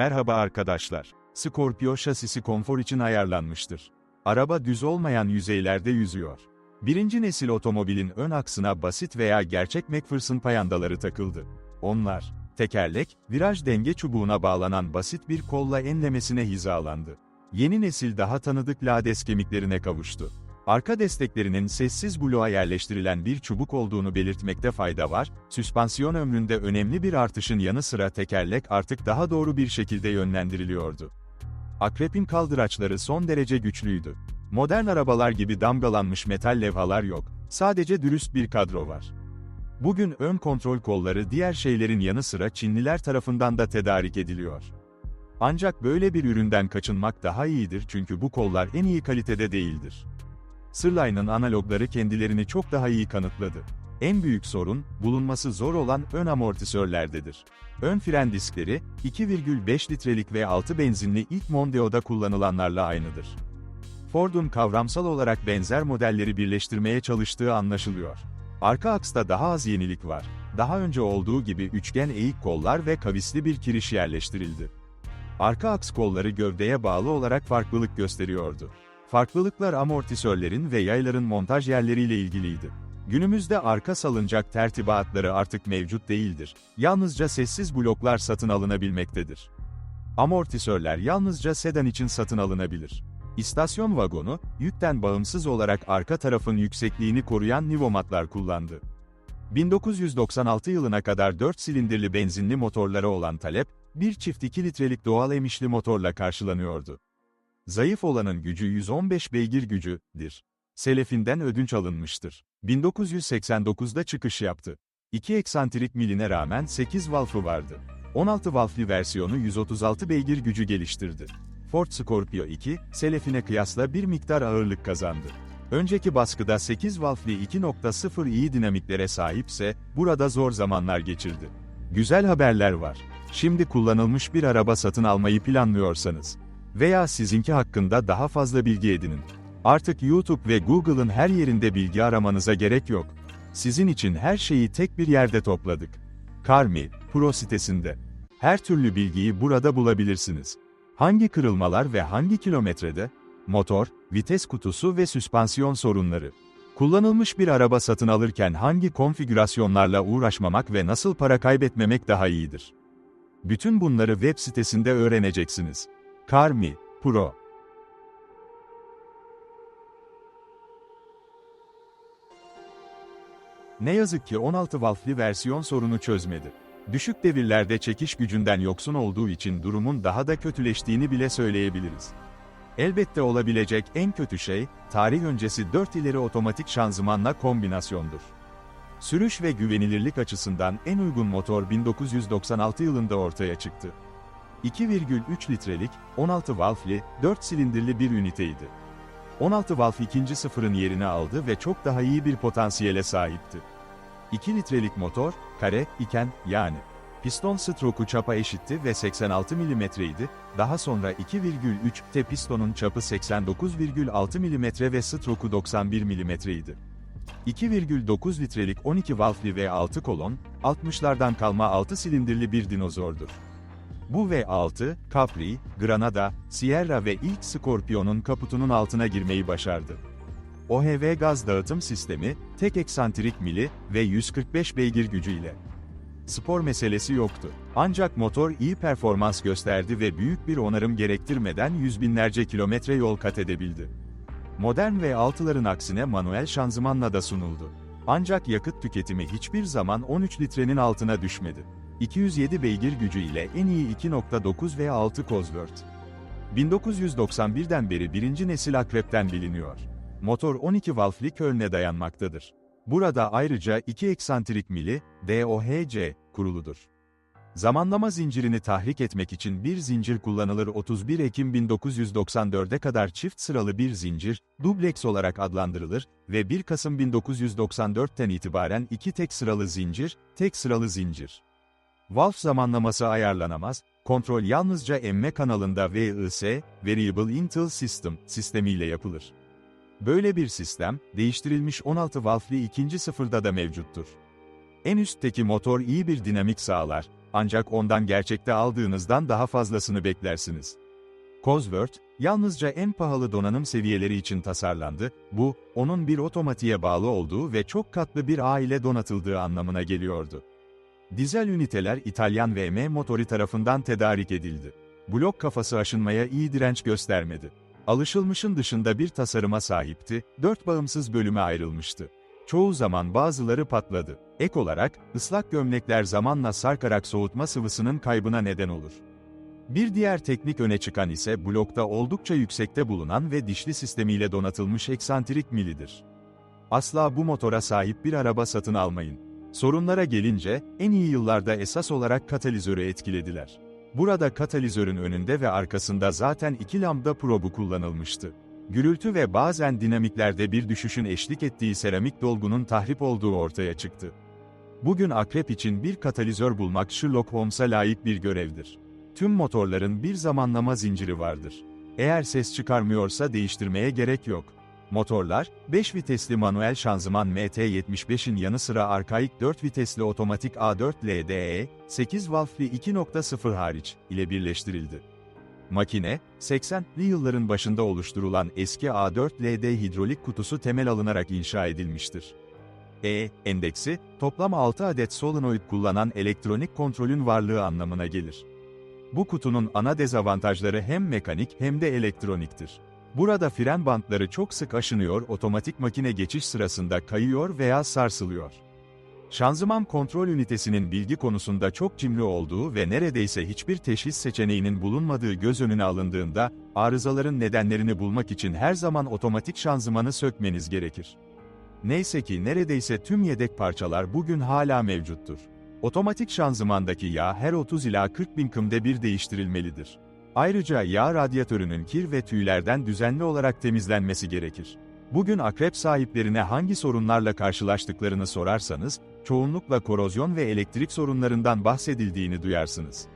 Merhaba arkadaşlar. Scorpio şasisi konfor için ayarlanmıştır. Araba düz olmayan yüzeylerde yüzüyor. Birinci nesil otomobilin ön aksına basit veya gerçek McPherson payandaları takıldı. Onlar, tekerlek, viraj denge çubuğuna bağlanan basit bir kolla enlemesine hizalandı. Yeni nesil daha tanıdık lades kemiklerine kavuştu. Arka desteklerinin sessiz bloğa yerleştirilen bir çubuk olduğunu belirtmekte fayda var, süspansiyon ömründe önemli bir artışın yanı sıra tekerlek artık daha doğru bir şekilde yönlendiriliyordu. Akrep'in kaldıraçları son derece güçlüydü. Modern arabalar gibi damgalanmış metal levhalar yok, sadece dürüst bir kadro var. Bugün ön kontrol kolları diğer şeylerin yanı sıra Çinliler tarafından da tedarik ediliyor. Ancak böyle bir üründen kaçınmak daha iyidir çünkü bu kollar en iyi kalitede değildir. Sırline'ın analogları kendilerini çok daha iyi kanıtladı. En büyük sorun, bulunması zor olan ön amortisörlerdedir. Ön fren diskleri, 2,5 litrelik ve 6 benzinli ilk Mondeo'da kullanılanlarla aynıdır. Ford'un kavramsal olarak benzer modelleri birleştirmeye çalıştığı anlaşılıyor. Arka aksta daha az yenilik var. Daha önce olduğu gibi üçgen eğik kollar ve kavisli bir kiriş yerleştirildi. Arka aks kolları gövdeye bağlı olarak farklılık gösteriyordu. Farklılıklar amortisörlerin ve yayların montaj yerleriyle ilgiliydi. Günümüzde arka salıncak tertibatları artık mevcut değildir. Yalnızca sessiz bloklar satın alınabilmektedir. Amortisörler yalnızca sedan için satın alınabilir. İstasyon vagonu, yükten bağımsız olarak arka tarafın yüksekliğini koruyan nivomatlar kullandı. 1996 yılına kadar 4 silindirli benzinli motorlara olan talep, bir çift 2 litrelik doğal emişli motorla karşılanıyordu. Zayıf olanın gücü 115 beygir gücüdür. Selefinden ödünç alınmıştır. 1989'da çıkış yaptı. 2 eksantrik miline rağmen 8 valfı vardı. 16 valfli versiyonu 136 beygir gücü geliştirdi. Ford Scorpio 2, Selefi'ne kıyasla bir miktar ağırlık kazandı. Önceki baskıda 8 valfli 2.0 iyi dinamiklere sahipse, burada zor zamanlar geçirdi. Güzel haberler var. Şimdi kullanılmış bir araba satın almayı planlıyorsanız veya sizinki hakkında daha fazla bilgi edinin. Artık YouTube ve Google'ın her yerinde bilgi aramanıza gerek yok. Sizin için her şeyi tek bir yerde topladık. Carmi, Pro sitesinde. Her türlü bilgiyi burada bulabilirsiniz. Hangi kırılmalar ve hangi kilometrede? Motor, vites kutusu ve süspansiyon sorunları. Kullanılmış bir araba satın alırken hangi konfigürasyonlarla uğraşmamak ve nasıl para kaybetmemek daha iyidir? Bütün bunları web sitesinde öğreneceksiniz. Carmi, Pro. Ne yazık ki 16 valfli versiyon sorunu çözmedi. Düşük devirlerde çekiş gücünden yoksun olduğu için durumun daha da kötüleştiğini bile söyleyebiliriz. Elbette olabilecek en kötü şey, tarih öncesi 4 ileri otomatik şanzımanla kombinasyondur. Sürüş ve güvenilirlik açısından en uygun motor 1996 yılında ortaya çıktı. 2,3 litrelik, 16 valfli, 4 silindirli bir üniteydi. 16 valf ikinci sıfırın yerini aldı ve çok daha iyi bir potansiyele sahipti. 2 litrelik motor, kare, iken, yani. Piston stroku çapa eşitti ve 86 mm'ydi, daha sonra 2,3 T pistonun çapı 89,6 mm ve stroku 91 mm'ydi. 2,9 litrelik 12 valfli V6 kolon, 60'lardan kalma 6 silindirli bir dinozordur. Bu V6, Capri, Granada, Sierra ve ilk Scorpio'nun kaputunun altına girmeyi başardı. OHV gaz dağıtım sistemi, tek eksantrik mili ve 145 beygir gücüyle. Spor meselesi yoktu. Ancak motor iyi performans gösterdi ve büyük bir onarım gerektirmeden yüz binlerce kilometre yol kat edebildi. Modern V6'ların aksine manuel şanzımanla da sunuldu. Ancak yakıt tüketimi hiçbir zaman 13 litrenin altına düşmedi. 207 beygir gücü ile en iyi 2.9 ve 6 Cosworth. 1991'den beri birinci nesil akrepten biliniyor. Motor 12 valfli Köln'e dayanmaktadır. Burada ayrıca iki eksantrik mili, DOHC, kuruludur. Zamanlama zincirini tahrik etmek için bir zincir kullanılır 31 Ekim 1994'e kadar çift sıralı bir zincir, dubleks olarak adlandırılır ve 1 Kasım 1994'ten itibaren iki tek sıralı zincir, tek sıralı zincir. Valve zamanlaması ayarlanamaz, kontrol yalnızca emme kanalında VIS, Variable Intel System, sistemiyle yapılır. Böyle bir sistem, değiştirilmiş 16 valfli ikinci sıfırda da mevcuttur. En üstteki motor iyi bir dinamik sağlar, Ancak ondan gerçekte aldığınızdan daha fazlasını beklersiniz. Cosworth, yalnızca en pahalı donanım seviyeleri için tasarlandı, bu, onun bir otomatiğe bağlı olduğu ve çok katlı bir aile donatıldığı anlamına geliyordu. Dizel üniteler İtalyan VM motori tarafından tedarik edildi. Blok kafası aşınmaya iyi direnç göstermedi. Alışılmışın dışında bir tasarıma sahipti, dört bağımsız bölüme ayrılmıştı. Çoğu zaman bazıları patladı. Ek olarak, ıslak gömlekler zamanla sarkarak soğutma sıvısının kaybına neden olur. Bir diğer teknik öne çıkan ise blokta oldukça yüksekte bulunan ve dişli sistemiyle donatılmış eksantrik milidir. Asla bu motora sahip bir araba satın almayın. Sorunlara gelince, en iyi yıllarda esas olarak katalizörü etkilediler. Burada katalizörün önünde ve arkasında zaten iki lambda probu kullanılmıştı. Gürültü ve bazen dinamiklerde bir düşüşün eşlik ettiği seramik dolgunun tahrip olduğu ortaya çıktı. Bugün akrep için bir katalizör bulmak Sherlock Holmes'a layık bir görevdir. Tüm motorların bir zamanlama zinciri vardır. Eğer ses çıkarmıyorsa değiştirmeye gerek yok. Motorlar, 5 vitesli manuel şanzıman MT75'in yanı sıra arkaik 4 vitesli otomatik A4 LDE, 8 valfli 2.0 hariç, ile birleştirildi. Makine, 80'li yılların başında oluşturulan eski A4 LD hidrolik kutusu temel alınarak inşa edilmiştir. E, endeksi, toplam 6 adet solenoid kullanan elektronik kontrolün varlığı anlamına gelir. Bu kutunun ana dezavantajları hem mekanik hem de elektroniktir. Burada fren bantları çok sık aşınıyor, otomatik makine geçiş sırasında kayıyor veya sarsılıyor. Şanzıman kontrol ünitesinin bilgi konusunda çok cimri olduğu ve neredeyse hiçbir teşhis seçeneğinin bulunmadığı göz önüne alındığında, arızaların nedenlerini bulmak için her zaman otomatik şanzımanı sökmeniz gerekir. Neyse ki neredeyse tüm yedek parçalar bugün hala mevcuttur. Otomatik şanzımandaki yağ her 30 ila 40 bin kımda bir değiştirilmelidir. Ayrıca yağ radyatörünün kir ve tüylerden düzenli olarak temizlenmesi gerekir. Bugün akrep sahiplerine hangi sorunlarla karşılaştıklarını sorarsanız, çoğunlukla korozyon ve elektrik sorunlarından bahsedildiğini duyarsınız.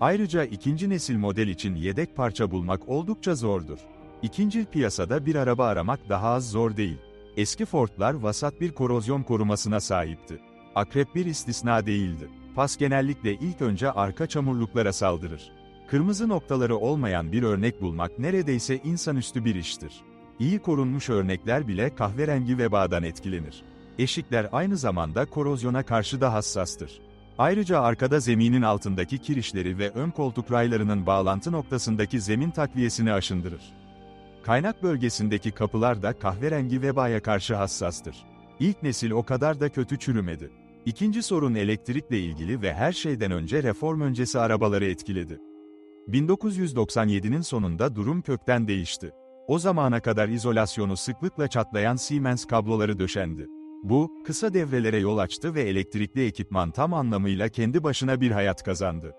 Ayrıca ikinci nesil model için yedek parça bulmak oldukça zordur. İkinci piyasada bir araba aramak daha az zor değil. Eski Ford'lar vasat bir korozyon korumasına sahipti. Akrep bir istisna değildi. Pas genellikle ilk önce arka çamurluklara saldırır. Kırmızı noktaları olmayan bir örnek bulmak neredeyse insanüstü bir iştir. İyi korunmuş örnekler bile kahverengi vebadan etkilenir. Eşikler aynı zamanda korozyona karşı da hassastır. Ayrıca arkada zeminin altındaki kirişleri ve ön koltuk raylarının bağlantı noktasındaki zemin takviyesini aşındırır. Kaynak bölgesindeki kapılar da kahverengi vebaya karşı hassastır. İlk nesil o kadar da kötü çürümedi. İkinci sorun elektrikle ilgili ve her şeyden önce reform öncesi arabaları etkiledi. 1997'nin sonunda durum kökten değişti. O zamana kadar izolasyonu sıklıkla çatlayan Siemens kabloları döşendi. Bu, kısa devrelere yol açtı ve elektrikli ekipman tam anlamıyla kendi başına bir hayat kazandı.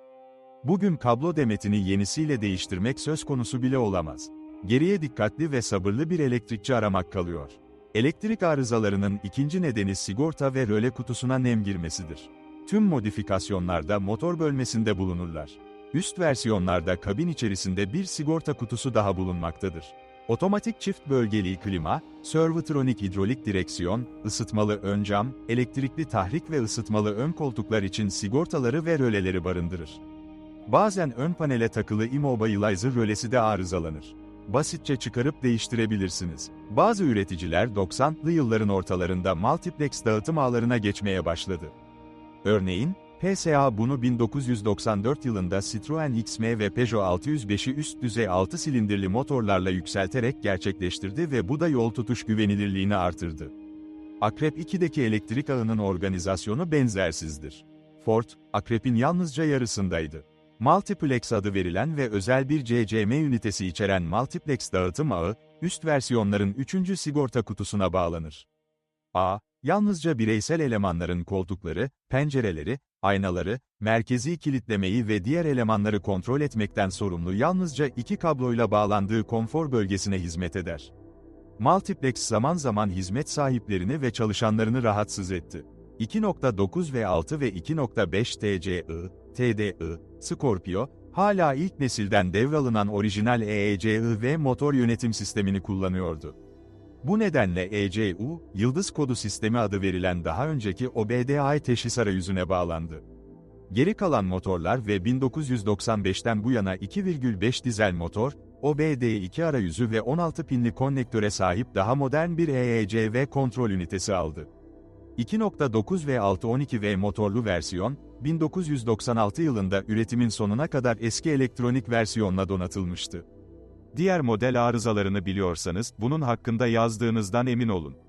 Bugün kablo demetini yenisiyle değiştirmek söz konusu bile olamaz. Geriye dikkatli ve sabırlı bir elektrikçi aramak kalıyor. Elektrik arızalarının ikinci nedeni sigorta ve röle kutusuna nem girmesidir. Tüm modifikasyonlarda motor bölmesinde bulunurlar. Üst versiyonlarda kabin içerisinde bir sigorta kutusu daha bulunmaktadır. Otomatik çift bölgeli klima, Servotronic hidrolik direksiyon, ısıtmalı ön cam, elektrikli tahrik ve ısıtmalı ön koltuklar için sigortaları ve röleleri barındırır. Bazen ön panele takılı immobilizer rölesi de arızalanır. Basitçe çıkarıp değiştirebilirsiniz. Bazı üreticiler 90'lı yılların ortalarında multiplex dağıtım ağlarına geçmeye başladı. Örneğin, PSA bunu 1994 yılında Citroen XM ve Peugeot 605'i üst düzey 6 silindirli motorlarla yükselterek gerçekleştirdi ve bu da yol tutuş güvenilirliğini artırdı. Akrep 2'deki elektrik ağının organizasyonu benzersizdir. Ford, Akrep'in yalnızca yarısındaydı. Multiplex adı verilen ve özel bir CCM ünitesi içeren Multiplex dağıtım ağı, üst versiyonların 3. sigorta kutusuna bağlanır. A, yalnızca bireysel elemanların koltukları, pencereleri, aynaları, merkezi kilitlemeyi ve diğer elemanları kontrol etmekten sorumlu yalnızca iki kabloyla bağlandığı konfor bölgesine hizmet eder. Multiplex zaman zaman hizmet sahiplerini ve çalışanlarını rahatsız etti. 2.9 ve 6 ve 2.5 TCI, TDI, Scorpio, hala ilk nesilden devralınan orijinal EECI ve motor yönetim sistemini kullanıyordu. Bu nedenle ECU, Yıldız Kodu Sistemi adı verilen daha önceki OBDI teşhis arayüzüne bağlandı. Geri kalan motorlar ve 1995'ten bu yana 2,5 dizel motor, OBD2 arayüzü ve 16 pinli konnektöre sahip daha modern bir EECV kontrol ünitesi aldı. 2.9 ve 612V motorlu versiyon, 1996 yılında üretimin sonuna kadar eski elektronik versiyonla donatılmıştı. Diğer model arızalarını biliyorsanız, bunun hakkında yazdığınızdan emin olun.